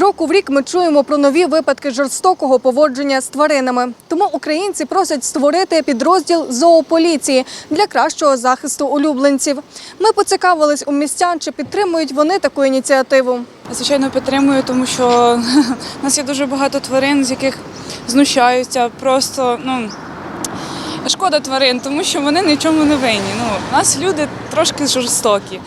року в рік ми чуємо про нові випадки жорстокого поводження з тваринами. Тому українці просять створити підрозділ зоополіції для кращого захисту улюбленців. Ми поцікавились у містян, чи підтримують вони таку ініціативу. Звичайно, підтримую, тому що у нас є дуже багато тварин, з яких знущаються. Просто ну шкода тварин, тому що вони нічому не винні. Ну, у нас люди трошки жорстокі.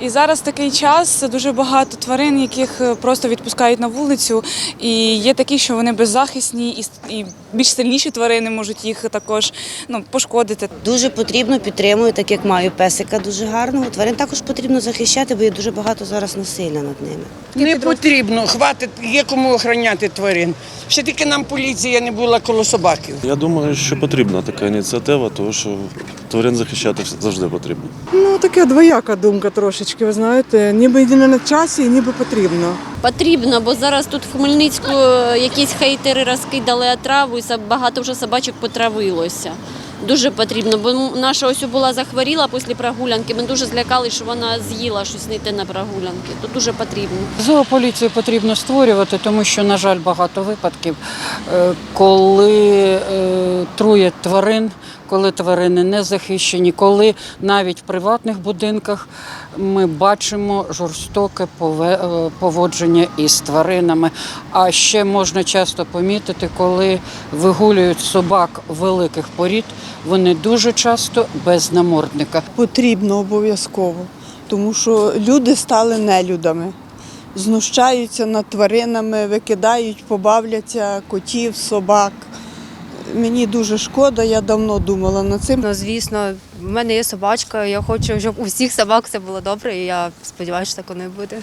І зараз такий час дуже багато тварин, яких е, просто відпускають на вулицю. І є такі, що вони беззахисні, і, і більш сильніші тварини можуть їх також ну, пошкодити. Дуже потрібно підтримую, так як маю песика дуже гарного. Тварин також потрібно захищати, бо є дуже багато зараз насилля над ними. Не потрібно, хватить, є кому охороняти тварин. Ще тільки нам поліція не була коло собаків. Я думаю, що потрібна така ініціатива, тому що тварин захищати завжди потрібно. Ну, така двояка думка трошечки, ви знаєте, ніби йде не на часі, ніби потрібно. Потрібно, бо зараз тут в Хмельницьку е, якісь хейтери розкидали отраву і са- багато вже собачок потравилося. Дуже потрібно, бо наша ось була захворіла після прогулянки. Ми дуже злякалися, що вона з'їла щось не те на прогулянки. То дуже потрібно. Зоополіцію потрібно створювати, тому що, на жаль, багато випадків, е, коли е, труять тварин, коли тварини не захищені, коли навіть в приватних будинках ми бачимо жорстоке е, поводження із тваринами. А ще можна часто помітити, коли вигулюють собак великих порід, вони дуже часто без намордника. Потрібно обов'язково, тому що люди стали нелюдами. Знущаються над тваринами, викидають, побавляться котів, собак. Мені дуже шкода, я давно думала над цим. Ну, звісно, в мене є собачка. Я хочу, щоб у всіх собак все було добре, і я сподіваюся, що так воно і буде.